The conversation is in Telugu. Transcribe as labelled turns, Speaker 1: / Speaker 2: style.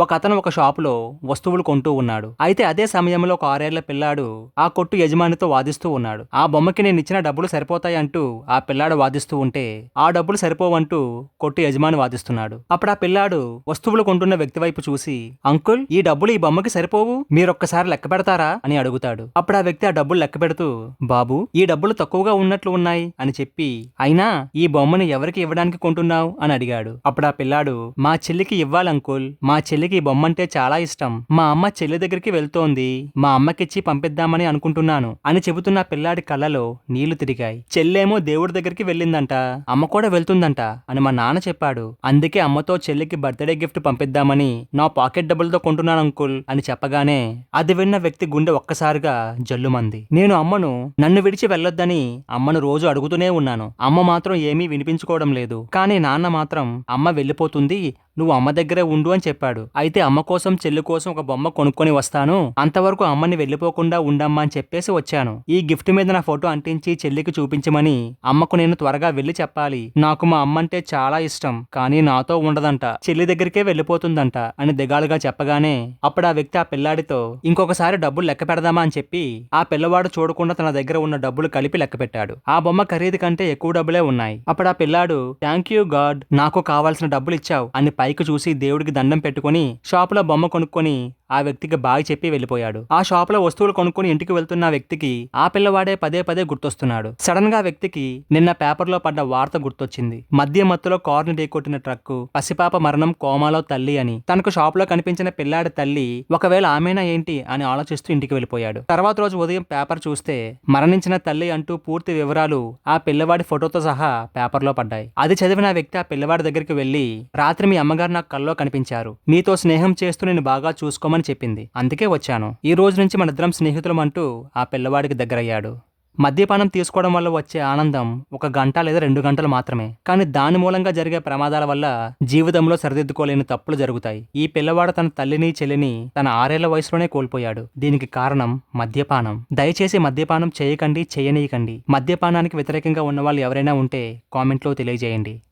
Speaker 1: ఒక అతను ఒక షాపులో వస్తువులు కొంటూ ఉన్నాడు. అయితే అదే సమయంలో ఒక ఆరేళ్ళ పిల్లాడు ఆ కొట్టు యజమానితో వాదిస్తూ ఉన్నాడు. ఆ బొమ్మకి నేను ఇచ్చిన డబ్బులు సరిపోతాయి అంటూ ఆ పిల్లాడు వాదిస్తూ ఉంటే ఆ డబ్బులు సరిపోవంటూ కొట్టు యజమాని వాదిస్తున్నాడు. అప్పుడు ఆ పిల్లాడు వస్తువులు కొంటున్న వ్యక్తి వైపు చూసి అంకుల్ ఈ డబ్బులు ఈ బొమ్మకి సరిపోవు? మీరొక్కసారి లెక్క పెడతారా? అని అడుగుతాడు. అప్పుడు ఆ వ్యక్తి ఆ డబ్బులు లెక్క పెడుతూ బాబు ఈ డబ్బులు తక్కువగా ఉన్నట్లు ఉన్నాయి అని చెప్పి అయినా ఈ బొమ్మని ఎవరికి ఇవ్వడానికి కొంటున్నావు? అని అడిగాడు. అప్పుడు ఆ పిల్లాడు మా చెల్లికి ఇవ్వాలి అంకుల్ మా చెల్లికి ఈ బొమ్మ అంటే చాలా ఇష్టం. మా అమ్మ చెల్లి దగ్గరికి వెళ్తోంది. మా అమ్మకిచ్చి పంపిద్దామని అనుకుంటున్నాను అని చెబుతున్న పిల్లాడి కళ్ళలో నీళ్ళు తిరిగాయి. చెల్లేమో దేవుడి దగ్గరికి వెళ్ళిందంట. అమ్మ కూడా వెళ్తుందంట అని మా నాన్న చెప్పాడు. అందుకే అమ్మతో చెల్లికి బర్త్డే గిఫ్ట్ పంపిద్దామని నా పాకెట్ డబ్బులతో కొంటున్నాను అంకుల్ అని చెప్పగానే అది విన్న వ్యక్తి గుండె ఒక్కసారిగా జల్లుమంది. నేను అమ్మను నన్ను విడిచి వెళ్ళొద్దని అమ్మను రోజు అడుగుతూనే ఉన్నాను. అమ్మ మాత్రం ఏమీ వినిపించుకోవడం లేదు. కానీ నాన్న మాత్రం అమ్మ వెళ్ళిపోతుంది నువ్వు అమ్మ దగ్గరే ఉండు అని చెప్పాడు. అయితే అమ్మ కోసం చెల్లి కోసం ఒక బొమ్మ కొనుక్కొని వస్తాను. అంతవరకు అమ్మని వెళ్ళిపోకుండా ఉండమ్మా అని చెప్పేసి వచ్చాను. ఈ గిఫ్ట్ మీద నా ఫోటో అంటించి చెల్లికి చూపించమని అమ్మకు నేను త్వరగా వెళ్ళి చెప్పాలి. నాకు మా అమ్మ అంటే చాలా ఇష్టం కానీ నాతో ఉండదంట. చెల్లి దగ్గరికే వెళ్ళిపోతుందంట అని దిగాలుగా చెప్పగానే అప్పుడు ఆ వ్యక్తి ఆ పిల్లాడితో ఇంకొకసారి డబ్బులు లెక్క పెడదామా? అని చెప్పి ఆ పిల్లవాడు చూడకుండా తన దగ్గర ఉన్న డబ్బులు కలిపి లెక్క పెట్టాడు. ఆ బొమ్మ ఖరీదు కంటే ఎక్కువ డబ్బులే ఉన్నాయి. అప్పుడు ఆ పిల్లాడు థ్యాంక్ యూ గాడ్ నాకు కావాల్సిన డబ్బులు ఇచ్చావు అని పైకి చూసి దేవుడికి దండం పెట్టుకుని షాపులో బొమ్మ కొనుక్కొని ఆ వ్యక్తికి బాగా చెప్పి వెళ్ళిపోయాడు. ఆ షాప్లో వస్తువులు కొనుక్కొని ఇంటికి వెళ్తున్న వ్యక్తికి ఆ పిల్లవాడే పదే పదే గుర్తొస్తున్నాడు. సడన్గా వ్యక్తికి నిన్న పేపర్లో పడ్డ వార్త గుర్తొచ్చింది. మధ్య మత్తులో కారుని ఢీకొట్టిన ట్రక్కు పసిపాప మరణం కోమాలో తల్లి అని. తనకు షాప్లో కనిపించిన పిల్లాడి తల్లి ఒకవేళ ఆమెనా ఏంటి అని ఆలోచిస్తూ ఇంటికి వెళ్ళిపోయాడు. తర్వాత రోజు ఉదయం పేపర్ చూస్తే మరణించిన తల్లి అంటూ పూర్తి వివరాలు ఆ పిల్లవాడి ఫోటోతో సహా పేపర్లో పడ్డాయి. అది చదివిన వ్యక్తి ఆ పిల్లవాడి దగ్గరికి వెళ్ళి రాత్రి మీ అమ్మగారు నాకు కల్లో కనిపించారు. నీతో స్నేహం చేస్తూ నేను బాగా చూసుకోమని చెప్పింది. అందుకే వచ్చాను. ఈ రోజు నుంచి మన ఇద్దరం స్నేహితులం అంటూ ఆ పిల్లవాడికి దగ్గరయ్యాడు. మద్యపానం తీసుకోవడం వల్ల వచ్చే ఆనందం ఒక గంట లేదా రెండు గంటలు మాత్రమే. కానీ దాని మూలంగా జరిగే ప్రమాదాల వల్ల జీవితంలో సరిదిద్దుకోలేని తప్పులు జరుగుతాయి. ఈ పిల్లవాడు తన తల్లిని చెల్లిని తన ఆరేళ్ళ వయసులోనే కోల్పోయాడు. దీనికి కారణం మద్యపానం. దయచేసి మద్యపానం చేయకండి చేయనీయకండి. మద్యపానానికి వ్యతిరేకంగా ఉన్న వాళ్ళు ఎవరైనా ఉంటే కామెంట్లో తెలియజేయండి.